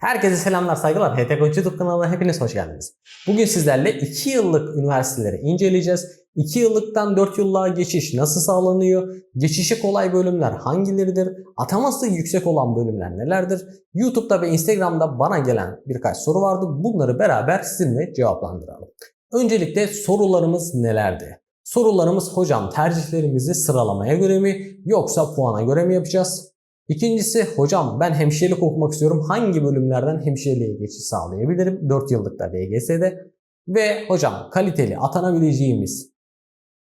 Herkese selamlar, saygılar. HT Koç YouTube kanalına hepiniz hoş geldiniz. Bugün sizlerle 2 yıllık üniversiteleri inceleyeceğiz. 2 yıllıktan 4 yıllığa geçiş nasıl sağlanıyor? Geçişi kolay bölümler hangileridir? Ataması yüksek olan bölümler nelerdir? YouTube'da ve Instagram'da bana gelen birkaç soru vardı. Bunları beraber sizinle cevaplandıralım. Öncelikle sorularımız nelerdi? Sorularımız hocam tercihlerimizi sıralamaya göre mi yoksa puana göre mi yapacağız? İkincisi hocam ben hemşirelik okumak istiyorum. Hangi bölümlerden hemşireliğe geçiş sağlayabilirim? 4 yıllıkta DGS'de. Ve hocam kaliteli atanabileceğimiz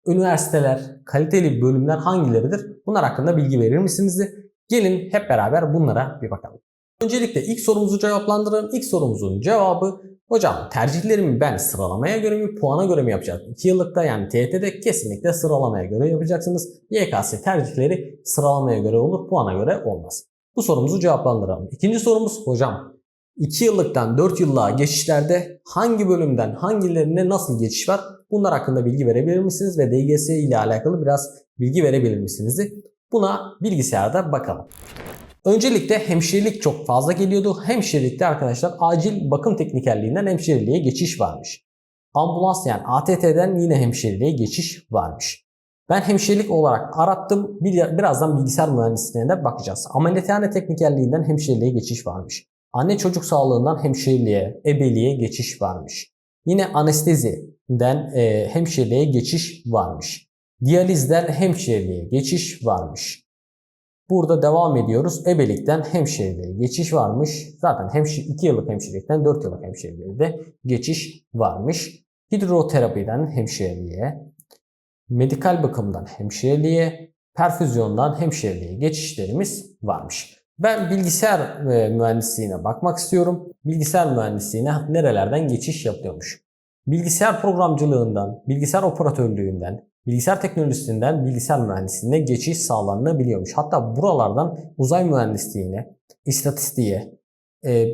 üniversiteler, kaliteli bölümler hangileridir? Bunlar hakkında bilgi verir misiniz? Gelin hep beraber bunlara bir bakalım. Öncelikle ilk sorumuzu cevaplandıralım. İlk sorumuzun cevabı hocam tercihlerimi ben sıralamaya göre mi puana göre mi yapacağım? 2 yıllıkta yani TYT'de kesinlikle sıralamaya göre yapacaksınız. YKS tercihleri sıralamaya göre olur puana göre olmaz. Bu sorumuzu cevaplandıralım. İkinci sorumuz hocam 2 yıllıktan 4 yıllığa geçişlerde hangi bölümden hangilerine nasıl geçiş var? Bunlar hakkında bilgi verebilir misiniz? Ve DGS ile alakalı biraz bilgi verebilir misiniz? Buna bilgisayarda bakalım. Öncelikle hemşirelik çok fazla geliyordu. Hemşirelikte arkadaşlar acil bakım teknikerliğinden hemşireliğe geçiş varmış. Ambulans yani ATT'den yine hemşireliğe geçiş varmış. Ben hemşirelik olarak arattım. Bir- Birazdan bilgisayar mühendisliğine de bakacağız. Ameliyathane teknikerliğinden hemşireliğe geçiş varmış. Anne çocuk sağlığından hemşireliğe, ebeliğe geçiş varmış. Yine anesteziden e, hemşireliğe geçiş varmış. Diyalizden hemşireliğe geçiş varmış. Burada devam ediyoruz. Ebelikten hemşireliğe geçiş varmış. Zaten hemşire, 2 yıllık hemşirelikten 4 yıllık hemşireliğe de geçiş varmış. Hidroterapiden hemşireliğe, medikal bakımdan hemşireliğe, perfüzyondan hemşireliğe geçişlerimiz varmış. Ben bilgisayar e, mühendisliğine bakmak istiyorum. Bilgisayar mühendisliğine nerelerden geçiş yapıyormuş? Bilgisayar programcılığından, bilgisayar operatörlüğünden, bilgisayar teknolojisinden bilgisayar mühendisliğine geçiş sağlanabiliyormuş. Hatta buralardan uzay mühendisliğine, istatistiğe, e,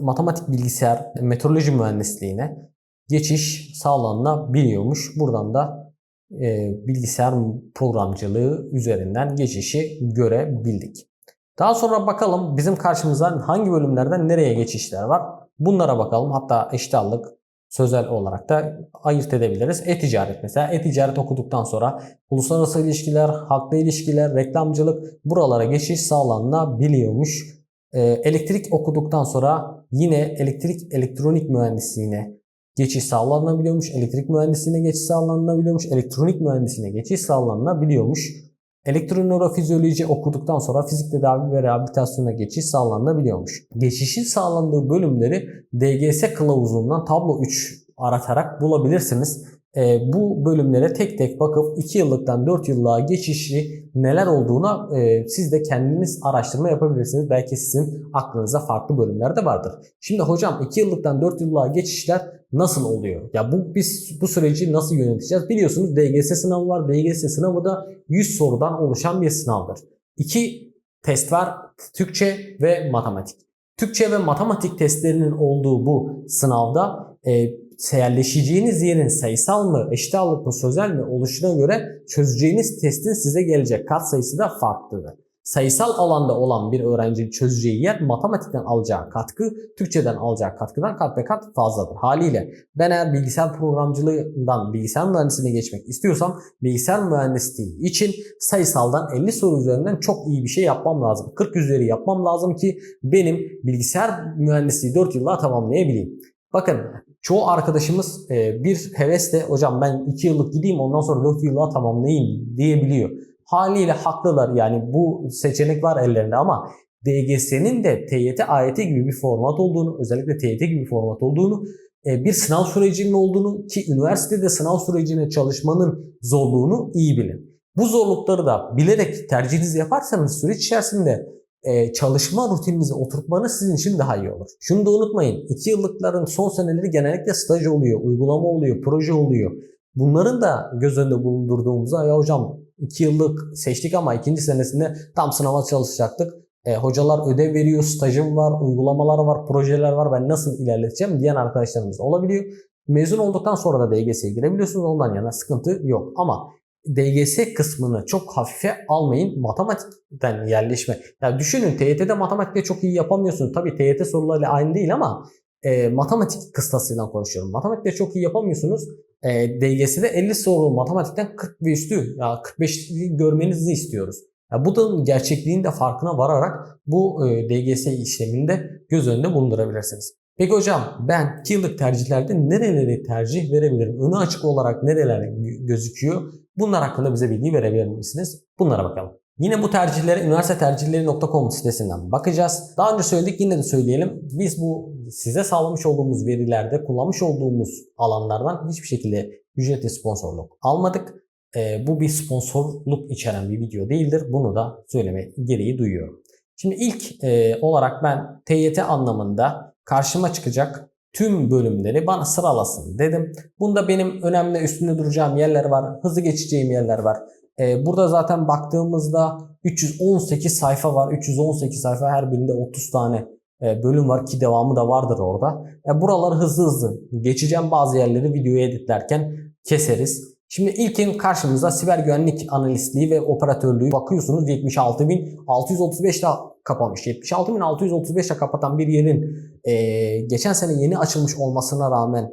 matematik bilgisayar, meteoroloji mühendisliğine geçiş sağlanabiliyormuş. Buradan da e, bilgisayar programcılığı üzerinden geçişi görebildik. Daha sonra bakalım bizim karşımıza hangi bölümlerden nereye geçişler var. Bunlara bakalım. Hatta eşit ağırlık, sözel olarak da ayırt edebiliriz. E-ticaret mesela. E-ticaret okuduktan sonra uluslararası ilişkiler, halkla ilişkiler, reklamcılık buralara geçiş sağlanabiliyormuş. Ee, elektrik okuduktan sonra yine elektrik elektronik mühendisliğine geçiş sağlanabiliyormuş. Elektrik mühendisliğine geçiş sağlanabiliyormuş. Elektronik mühendisliğine geçiş sağlanabiliyormuş. Elektronörofizyoloji okuduktan sonra fizik tedavi ve rehabilitasyona geçiş sağlanabiliyormuş. Geçişin sağlandığı bölümleri DGS kılavuzundan tablo 3 aratarak bulabilirsiniz. E, bu bölümlere tek tek bakıp 2 yıllıktan 4 yıllığa geçişi neler olduğuna e, siz de kendiniz araştırma yapabilirsiniz. Belki sizin aklınıza farklı bölümler de vardır. Şimdi hocam 2 yıllıktan 4 yıllığa geçişler nasıl oluyor? Ya bu biz bu süreci nasıl yöneteceğiz? Biliyorsunuz DGS sınavı var. DGS sınavı da 100 sorudan oluşan bir sınavdır. İki test var. Türkçe ve matematik. Türkçe ve matematik testlerinin olduğu bu sınavda e, yerleşeceğiniz yerin sayısal mı, eşit ağırlık mı, sözel mi oluşuna göre çözeceğiniz testin size gelecek kat sayısı da farklıdır. Sayısal alanda olan bir öğrencinin çözeceği yer matematikten alacağı katkı, Türkçeden alacağı katkıdan kat be kat fazladır. Haliyle ben eğer bilgisayar programcılığından bilgisayar mühendisliğine geçmek istiyorsam bilgisayar mühendisliği için sayısaldan 50 soru üzerinden çok iyi bir şey yapmam lazım. 40 üzeri yapmam lazım ki benim bilgisayar mühendisliği 4 yılla tamamlayabileyim. Bakın çoğu arkadaşımız e, bir hevesle hocam ben 2 yıllık gideyim ondan sonra 4 yıllığa tamamlayayım diyebiliyor. Haliyle haklılar yani bu seçenek var ellerinde ama DGS'nin de TYT, AYT gibi bir format olduğunu, özellikle TYT gibi bir format olduğunu, e, bir sınav sürecinin olduğunu ki üniversitede sınav sürecine çalışmanın zorluğunu iyi bilin. Bu zorlukları da bilerek tercihinizi yaparsanız süreç içerisinde e, çalışma rutininizi oturtmanız sizin için daha iyi olur. Şunu da unutmayın. 2 yıllıkların son seneleri genellikle staj oluyor, uygulama oluyor, proje oluyor. Bunların da göz önünde bulundurduğumuzda ya hocam 2 yıllık seçtik ama ikinci senesinde tam sınava çalışacaktık. E, hocalar ödev veriyor, stajım var, uygulamalar var, projeler var. Ben nasıl ilerleteceğim diyen arkadaşlarımız olabiliyor. Mezun olduktan sonra da DGS'ye girebiliyorsunuz. Ondan yana sıkıntı yok. Ama DGS kısmını çok hafife almayın. Matematikten yerleşme. Ya düşünün TYT'de matematikte çok iyi yapamıyorsunuz. Tabii TYT sorularıyla aynı değil ama e, matematik kıstasıyla konuşuyorum. Matematikte çok iyi yapamıyorsunuz. E, DGS'de 50 soru matematikten 40 ve üstü ya 45 görmenizi istiyoruz. Ya bu da gerçekliğin de farkına vararak bu e, DGS işleminde göz önünde bulundurabilirsiniz. Peki hocam ben 2 yıllık tercihlerde nereleri tercih verebilirim? Önü açık olarak nereler gözüküyor? Bunlar hakkında bize bilgi verebilir misiniz? Bunlara bakalım. Yine bu tercihlere üniversitetercihleri.com sitesinden bakacağız. Daha önce söyledik yine de söyleyelim. Biz bu size sağlamış olduğumuz verilerde kullanmış olduğumuz alanlardan hiçbir şekilde ücretli sponsorluk almadık. Ee, bu bir sponsorluk içeren bir video değildir. Bunu da söyleme gereği duyuyorum. Şimdi ilk e, olarak ben TYT anlamında karşıma çıkacak tüm bölümleri bana sıralasın dedim. Bunda benim önemli üstünde duracağım yerler var. Hızlı geçeceğim yerler var. Ee, burada zaten baktığımızda 318 sayfa var. 318 sayfa her birinde 30 tane e, bölüm var ki devamı da vardır orada. E, buraları hızlı hızlı geçeceğim. Bazı yerleri videoyu editlerken keseriz. Şimdi ilkin karşımıza siber güvenlik analistliği ve operatörlüğü bakıyorsunuz 76.635 ile kapamış. 76.635 ile kapatan bir yerin e, geçen sene yeni açılmış olmasına rağmen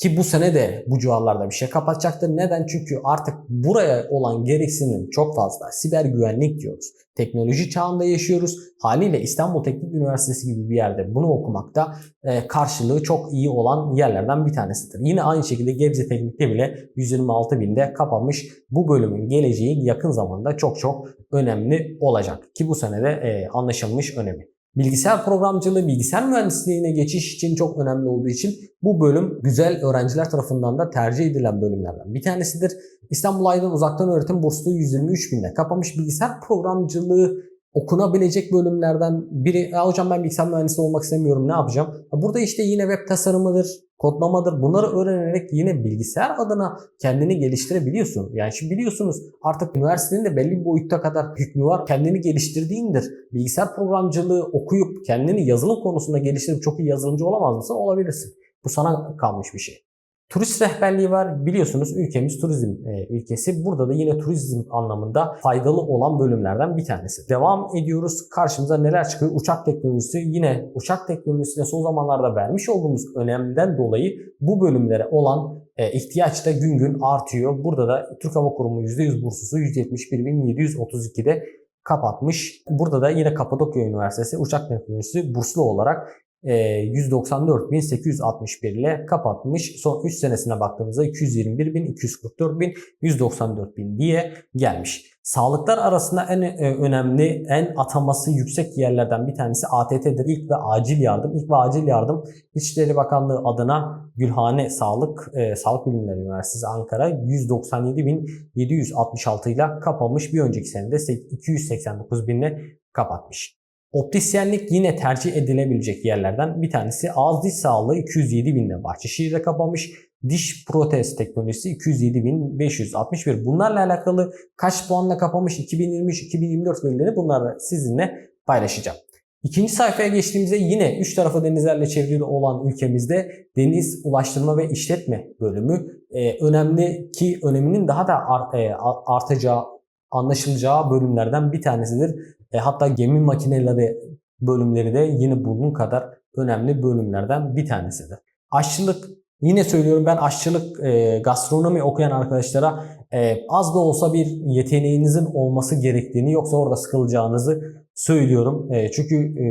ki bu sene de bu civarlarda bir şey kapatacaktır. Neden? Çünkü artık buraya olan gereksinim çok fazla. Siber güvenlik diyoruz. Teknoloji çağında yaşıyoruz. Haliyle İstanbul Teknik Üniversitesi gibi bir yerde bunu okumakta e, karşılığı çok iyi olan yerlerden bir tanesidir. Yine aynı şekilde Gebze Teknik'te bile 126 binde kapanmış. Bu bölümün geleceği yakın zamanda çok çok önemli olacak. Ki bu sene de e, anlaşılmış önemi. Bilgisayar programcılığı, bilgisayar mühendisliğine geçiş için çok önemli olduğu için bu bölüm güzel öğrenciler tarafından da tercih edilen bölümlerden bir tanesidir. İstanbul Aydın Uzaktan Öğretim Burslu 123 binde kapamış bilgisayar programcılığı okunabilecek bölümlerden biri. Ya hocam ben bilgisayar mühendisi olmak istemiyorum ne yapacağım? Burada işte yine web tasarımıdır, kodlamadır. Bunları öğrenerek yine bilgisayar adına kendini geliştirebiliyorsun. Yani şimdi biliyorsunuz artık üniversitenin de belli bir boyutta kadar hükmü var. Kendini geliştirdiğindir. Bilgisayar programcılığı okuyup kendini yazılım konusunda geliştirip çok iyi yazılımcı olamaz mısın? Olabilirsin. Bu sana kalmış bir şey. Turist rehberliği var. Biliyorsunuz ülkemiz turizm e, ülkesi. Burada da yine turizm anlamında faydalı olan bölümlerden bir tanesi. Devam ediyoruz. Karşımıza neler çıkıyor? Uçak teknolojisi. Yine uçak teknolojisine son zamanlarda vermiş olduğumuz önemden dolayı bu bölümlere olan e, ihtiyaç da gün gün artıyor. Burada da Türk Hava Kurumu %100 bursusu 171.732'de kapatmış. Burada da yine Kapadokya Üniversitesi Uçak Teknolojisi burslu olarak 194.861 e, ile kapatmış. Son 3 senesine baktığımızda 221.000, 244.000, 194.000 diye gelmiş. Sağlıklar arasında en e, önemli, en ataması yüksek yerlerden bir tanesi ATT'dir. İlk ve acil yardım. İlk ve acil yardım İçişleri Bakanlığı adına Gülhane Sağlık, e, Sağlık Bilimleri Üniversitesi Ankara 197.766 ile kapamış. Bir önceki senede 289.000 ile kapatmış. Optisyenlik yine tercih edilebilecek yerlerden bir tanesi. Ağız diş sağlığı 207 binde Bahçeşehir'de kapamış. Diş protez teknolojisi 207.561. Bunlarla alakalı kaç puanla kapamış 2023-2024 verileri bunları sizinle paylaşacağım. İkinci sayfaya geçtiğimizde yine üç tarafı denizlerle çevrili olan ülkemizde deniz ulaştırma ve işletme bölümü e, önemli ki öneminin daha da art, e, artacağı anlaşılacağı bölümlerden bir tanesidir. E, hatta gemi makineleri bölümleri de yine bunun kadar önemli bölümlerden bir tanesidir. Aşçılık yine söylüyorum ben aşçılık e, gastronomi okuyan arkadaşlara e, az da olsa bir yeteneğinizin olması gerektiğini yoksa orada sıkılacağınızı söylüyorum. E, çünkü e,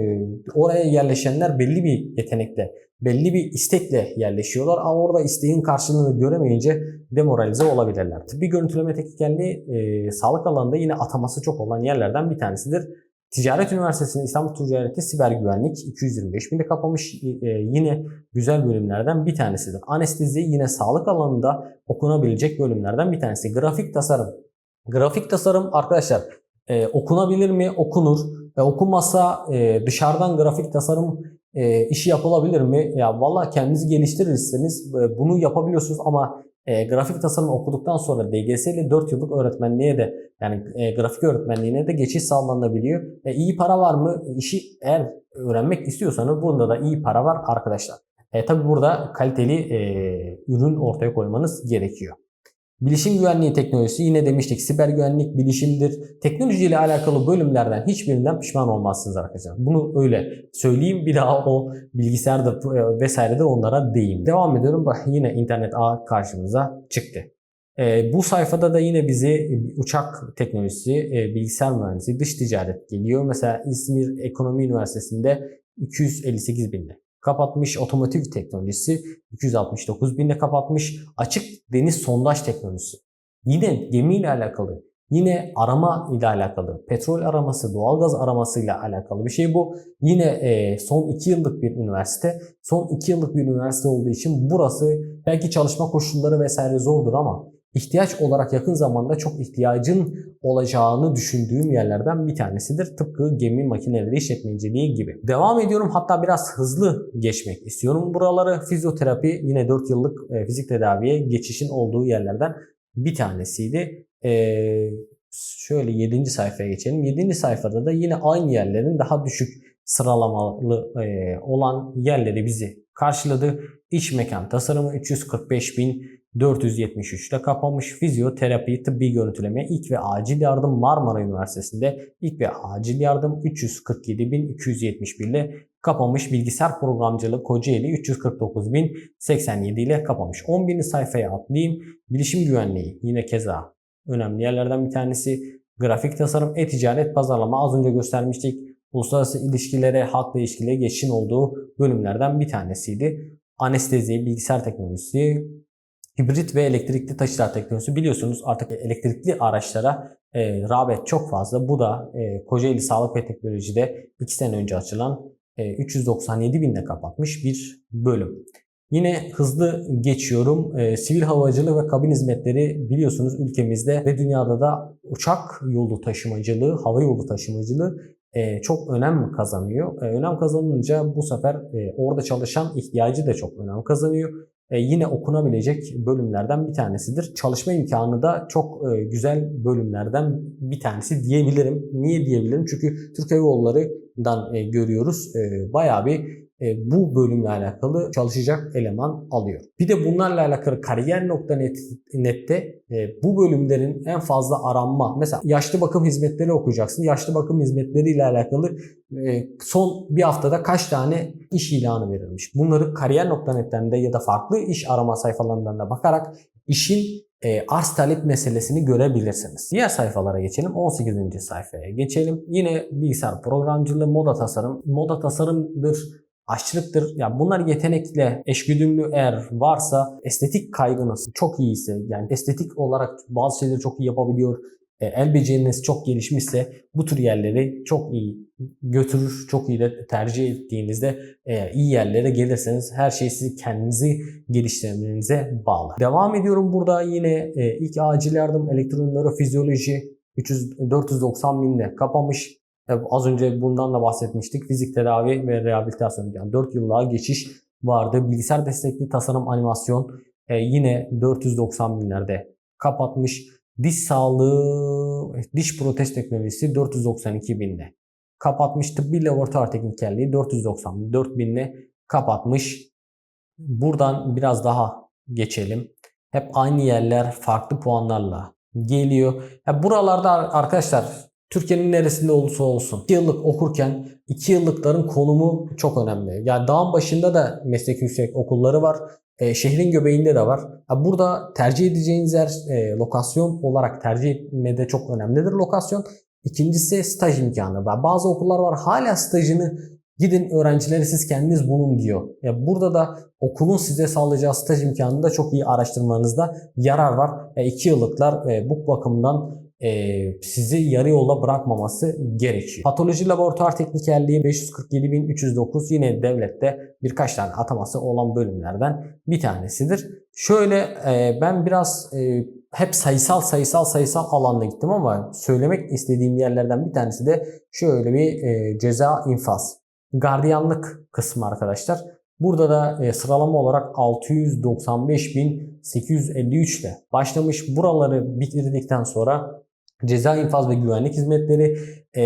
oraya yerleşenler belli bir yetenekle, belli bir istekle yerleşiyorlar ama orada isteğin karşılığını göremeyince demoralize olabilirler. Tıbbi görüntüleme teknikerliği e, sağlık alanında yine ataması çok olan yerlerden bir tanesidir. Ticaret Üniversitesi'nin İstanbul Ticareti Siber Güvenlik 225 binde kapamış e, yine güzel bölümlerden bir tanesidir. Anestezi yine sağlık alanında okunabilecek bölümlerden bir tanesi. Grafik tasarım. Grafik tasarım arkadaşlar e, okunabilir mi? Okunur. E, okunmazsa e, dışarıdan grafik tasarım e, işi yapılabilir mi? Ya valla kendinizi geliştirirseniz e, bunu yapabiliyorsunuz ama e, grafik tasarım okuduktan sonra DGS ile 4 yıllık öğretmenliğe de yani e, grafik öğretmenliğine de geçiş sağlanabiliyor. E, iyi para var mı? İşi eğer öğrenmek istiyorsanız bunda da iyi para var arkadaşlar. E, tabi burada kaliteli e, ürün ortaya koymanız gerekiyor. Bilişim güvenliği teknolojisi yine demiştik siber güvenlik bilişimdir. Teknoloji ile alakalı bölümlerden hiçbirinden pişman olmazsınız arkadaşlar. Bunu öyle söyleyeyim bir daha o bilgisayarda e, vesairede onlara değeyim. Devam ediyorum. Bak yine internet ağ karşımıza çıktı. E, bu sayfada da yine bizi uçak teknolojisi, e, bilgisayar mühendisi, dış ticaret geliyor. Mesela İzmir Ekonomi Üniversitesi'nde 258 binde kapatmış. Otomotiv teknolojisi 269 binde kapatmış. Açık deniz sondaj teknolojisi. Yine gemiyle alakalı, yine arama ile alakalı, petrol araması, doğalgaz araması ile alakalı bir şey bu. Yine e, son 2 yıllık bir üniversite. Son 2 yıllık bir üniversite olduğu için burası belki çalışma koşulları vesaire zordur ama ihtiyaç olarak yakın zamanda çok ihtiyacın olacağını düşündüğüm yerlerden bir tanesidir. Tıpkı gemi makineleri işletmeciliği gibi. Devam ediyorum hatta biraz hızlı geçmek istiyorum. Buraları fizyoterapi yine 4 yıllık e, fizik tedaviye geçişin olduğu yerlerden bir tanesiydi. Ee, şöyle 7. sayfaya geçelim. 7. sayfada da yine aynı yerlerin daha düşük sıralamalı e, olan yerleri bizi karşıladı. İç mekan tasarımı 345 bin 473'te kapanmış fizyoterapi tıbbi görüntüleme ilk ve acil yardım Marmara Üniversitesi'nde ilk ve acil yardım 347.271 ile kapanmış bilgisayar programcılığı Kocaeli 349.087 ile kapanmış. 11. sayfaya atlayayım. Bilişim güvenliği yine keza önemli yerlerden bir tanesi. Grafik tasarım, e-ticaret, pazarlama az önce göstermiştik. Uluslararası ilişkilere, halkla ilişkilere geçişin olduğu bölümlerden bir tanesiydi. Anestezi, bilgisayar teknolojisi, hibrit ve elektrikli taşıtlar teknolojisi biliyorsunuz artık elektrikli araçlara e, rağbet çok fazla. Bu da e, Kocaeli Sağlık ve Teknoloji'de 2 sene önce açılan e, 397 binde kapatmış bir bölüm. Yine hızlı geçiyorum. E, sivil havacılığı ve kabin hizmetleri biliyorsunuz ülkemizde ve dünyada da uçak yolu taşımacılığı, hava yolu taşımacılığı e, çok önem kazanıyor. E, önem kazanınca bu sefer e, orada çalışan ihtiyacı da çok önem kazanıyor yine okunabilecek bölümlerden bir tanesidir. Çalışma imkanı da çok e, güzel bölümlerden bir tanesi diyebilirim. Niye diyebilirim? Çünkü Türk Hava Yolları'dan e, görüyoruz. E, bayağı bir e, bu bölümle alakalı çalışacak eleman alıyor. Bir de bunlarla alakalı kariyer.net'te e, bu bölümlerin en fazla aranma. Mesela yaşlı bakım hizmetleri okuyacaksın. Yaşlı bakım hizmetleri ile alakalı e, son bir haftada kaç tane iş ilanı verilmiş. Bunları kariyer.net'ten de ya da farklı iş arama sayfalarından da bakarak işin e, arz talep meselesini görebilirsiniz. Diğer sayfalara geçelim. 18. sayfaya geçelim. Yine bilgisayar programcılığı, moda tasarım. Moda tasarımdır aşçılıktır. Ya bunlar yetenekle eşgüdümlü eğer varsa estetik kaygınız çok iyiyse yani estetik olarak bazı şeyleri çok iyi yapabiliyor. E, el beceriniz çok gelişmişse bu tür yerleri çok iyi götürür. Çok iyi de tercih ettiğinizde e, iyi yerlere gelirseniz her şey sizi kendinizi geliştirmenize bağlı. Devam ediyorum burada yine e, ilk acil yardım elektronları fizyoloji 300, 490 binde kapamış. Az önce bundan da bahsetmiştik. Fizik tedavi ve rehabilitasyon yani 4 yıllığa geçiş vardı. Bilgisayar destekli tasarım animasyon e, yine 490 binlerde kapatmış. Diş sağlığı, diş protez teknolojisi 492 binde kapatmış. Tıbbi laboratuvar teknikerliği 494 binle kapatmış. Buradan biraz daha geçelim. Hep aynı yerler farklı puanlarla geliyor. Ya buralarda arkadaşlar Türkiye'nin neresinde olursa olsun 2 yıllık okurken 2 yıllıkların konumu çok önemli. Yani dağın başında da meslek yüksek okulları var. E, şehrin göbeğinde de var. Burada tercih edeceğiniz yer e, lokasyon olarak tercih etmede çok önemlidir lokasyon. İkincisi staj imkanı. Bazı okullar var hala stajını gidin öğrencileri siz kendiniz bulun diyor. Ya burada da okulun size sağlayacağı staj imkanını da çok iyi araştırmanızda yarar var. E, iki yıllıklar e, bu bakımdan e, sizi yarı yolda bırakmaması gerekiyor. Patoloji laboratuvar teknikerliği 547.309 yine devlette birkaç tane ataması olan bölümlerden bir tanesidir. Şöyle e, ben biraz e, hep sayısal sayısal sayısal alanda gittim ama söylemek istediğim yerlerden bir tanesi de şöyle bir e, ceza infaz. Gardiyanlık kısmı arkadaşlar. Burada da e, sıralama olarak 695.853 ile başlamış. Buraları bitirdikten sonra ceza infaz ve güvenlik hizmetleri e,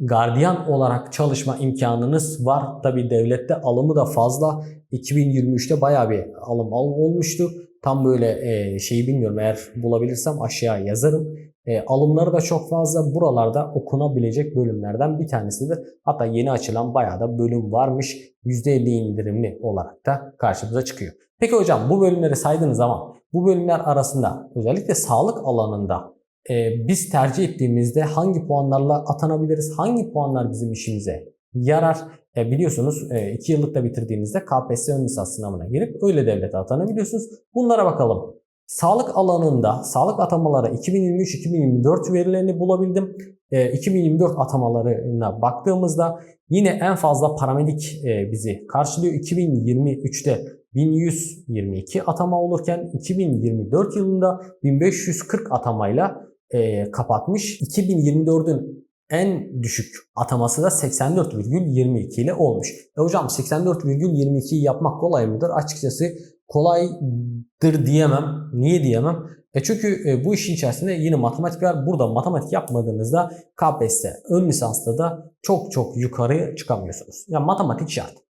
gardiyan olarak çalışma imkanınız var. Tabi devlette alımı da fazla. 2023'te baya bir alım olmuştu. Tam böyle e, şeyi bilmiyorum eğer bulabilirsem aşağıya yazarım. E, alımları da çok fazla buralarda okunabilecek bölümlerden bir tanesidir. Hatta yeni açılan bayağı da bölüm varmış. %50 indirimli olarak da karşımıza çıkıyor. Peki hocam bu bölümleri saydığınız zaman bu bölümler arasında özellikle sağlık alanında e, biz tercih ettiğimizde hangi puanlarla atanabiliriz? Hangi puanlar bizim işimize yarar? E, biliyorsunuz 2 yıllık da bitirdiğinizde KPSS ön lisans sınavına girip öyle devlete atanabiliyorsunuz. Bunlara bakalım. Sağlık alanında sağlık atamaları 2023-2024 verilerini bulabildim. E, 2024 atamalarına baktığımızda yine en fazla paramedik e, bizi karşılıyor. 2023'te 1122 atama olurken 2024 yılında 1540 atamayla e, kapatmış. 2024'ün en düşük ataması da 84,22 ile olmuş. E hocam 84,22'yi yapmak kolay mıdır? Açıkçası kolaydır diyemem. Niye diyemem? E çünkü e, bu işin içerisinde yine matematik var. Burada matematik yapmadığınızda KPSS ön lisansta da çok çok yukarı çıkamıyorsunuz. Yani matematik şart.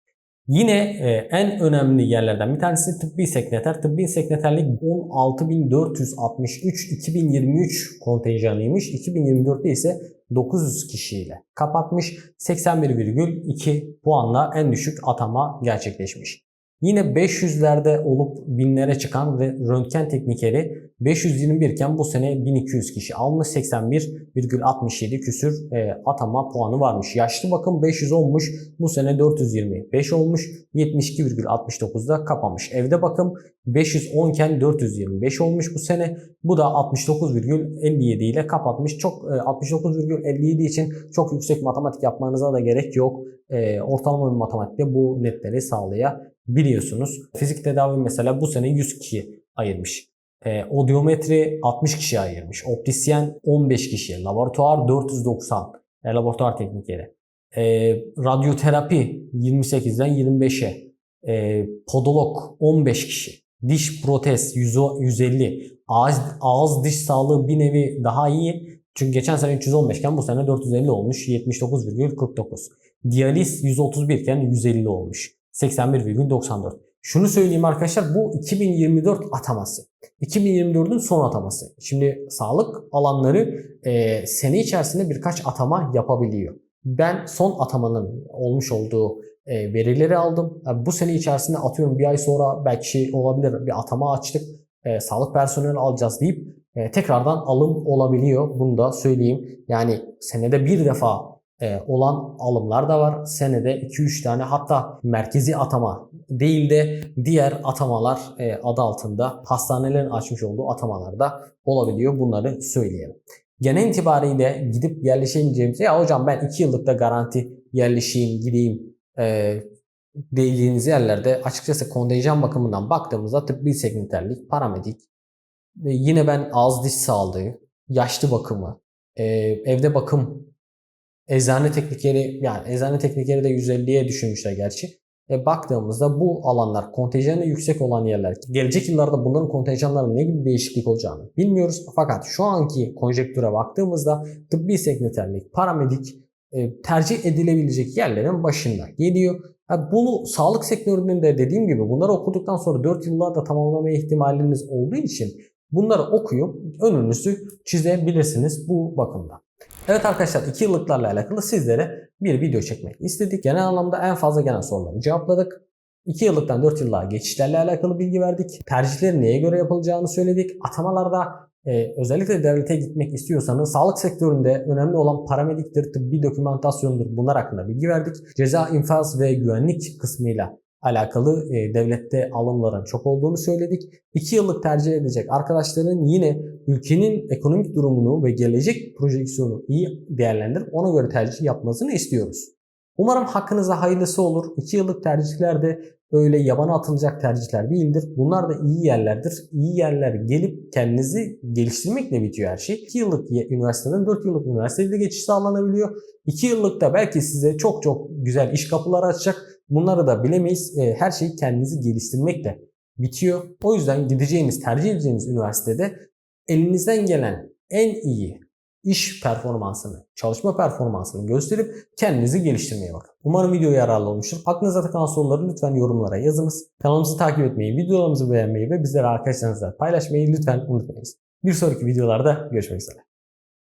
Yine e, en önemli yerlerden bir tanesi tıbbi sekreter. Tıbbi sekreterlik 16.463 2023 kontenjanıymış. 2024'te ise 900 kişiyle kapatmış. 81,2 puanla en düşük atama gerçekleşmiş. Yine 500'lerde olup binlere çıkan ve röntgen teknikeri 521 iken bu sene 1200 kişi almış 81,67 küsür e, atama puanı varmış. Yaşlı bakım 500 olmuş bu sene 425 olmuş 72,69'da kapamış. Evde bakım 510 iken 425 olmuş bu sene bu da 69,57 ile kapatmış. Çok e, 69,57 için çok yüksek matematik yapmanıza da gerek yok. E, ortalama bir matematikte bu netleri sağlayabiliyorsunuz. Fizik tedavi mesela bu sene 100 kişi ayırmış. E, odiometri 60 kişi ayırmış. Optisyen 15 kişi. Laboratuvar 490. E, laboratuvar teknikeri. E, radyoterapi 28'den 25'e. E, podolog 15 kişi. Diş protez 100, 150. Ağız, ağız diş sağlığı bir nevi daha iyi. Çünkü geçen sene 315 iken bu sene 450 olmuş. 79,49. Diyaliz 131 iken 150 olmuş. 81,94. Şunu söyleyeyim arkadaşlar bu 2024 ataması. 2024'ün son ataması. Şimdi sağlık alanları e, sene içerisinde birkaç atama yapabiliyor. Ben son atamanın olmuş olduğu e, verileri aldım. Yani bu sene içerisinde atıyorum bir ay sonra belki şey olabilir bir atama açtık. E, sağlık personeli alacağız deyip e, tekrardan alım olabiliyor. Bunu da söyleyeyim. Yani senede bir defa olan alımlar da var. Senede 2-3 tane hatta merkezi atama değil de diğer atamalar e, adı altında hastanelerin açmış olduğu atamalarda olabiliyor. Bunları söyleyelim. Genel itibariyle gidip yerleşemeyeceğimiz ya hocam ben 2 yıllık da garanti yerleşeyim gideyim e, dediğiniz yerlerde açıkçası kontenjan bakımından baktığımızda tıbbi sekreterlik, paramedik ve yine ben ağız diş sağlığı, yaşlı bakımı, e, evde bakım Eczane teknikeri yani eczane teknikeri de 150'ye düşürmüşler gerçi. E, baktığımızda bu alanlar kontenjanı yüksek olan yerler. Gelecek yıllarda bunların kontenjanlarında ne gibi değişiklik olacağını bilmiyoruz. Fakat şu anki konjektüre baktığımızda tıbbi sekreterlik, paramedik e, tercih edilebilecek yerlerin başında geliyor. Yani bunu sağlık sektörünün de dediğim gibi bunları okuduktan sonra 4 yıllarda tamamlama ihtimaliniz olduğu için bunları okuyup önünüzü çizebilirsiniz bu bakımdan. Evet arkadaşlar 2 yıllıklarla alakalı sizlere bir video çekmek istedik. Genel anlamda en fazla gelen soruları cevapladık. 2 yıllıktan 4 yıllığa geçişlerle alakalı bilgi verdik. Tercihleri neye göre yapılacağını söyledik. Atamalarda e, özellikle devlete gitmek istiyorsanız sağlık sektöründe önemli olan paramediktir, tıbbi dokümantasyondur bunlar hakkında bilgi verdik. Ceza, infaz ve güvenlik kısmıyla alakalı e, devlette alımların çok olduğunu söyledik. 2 yıllık tercih edecek arkadaşların yine ülkenin ekonomik durumunu ve gelecek projeksiyonu iyi değerlendirip ona göre tercih yapmasını istiyoruz. Umarım hakkınıza hayırlısı olur. 2 yıllık tercihler de öyle yabana atılacak tercihler değildir. Bunlar da iyi yerlerdir. İyi yerler gelip kendinizi geliştirmekle bitiyor her şey. 2 yıllık üniversiteden 4 yıllık üniversitede geçiş sağlanabiliyor. 2 yıllıkta belki size çok çok güzel iş kapıları açacak. Bunları da bilemeyiz. E, her şey kendinizi geliştirmekle bitiyor. O yüzden gideceğiniz, tercih edeceğiniz üniversitede elinizden gelen en iyi iş performansını, çalışma performansını gösterip kendinizi geliştirmeye bakın. Umarım video yararlı olmuştur. Aklınıza takılan soruları lütfen yorumlara yazınız. Kanalımızı takip etmeyi, videolarımızı beğenmeyi ve bizleri arkadaşlarınızla paylaşmayı lütfen unutmayınız. Bir sonraki videolarda görüşmek üzere.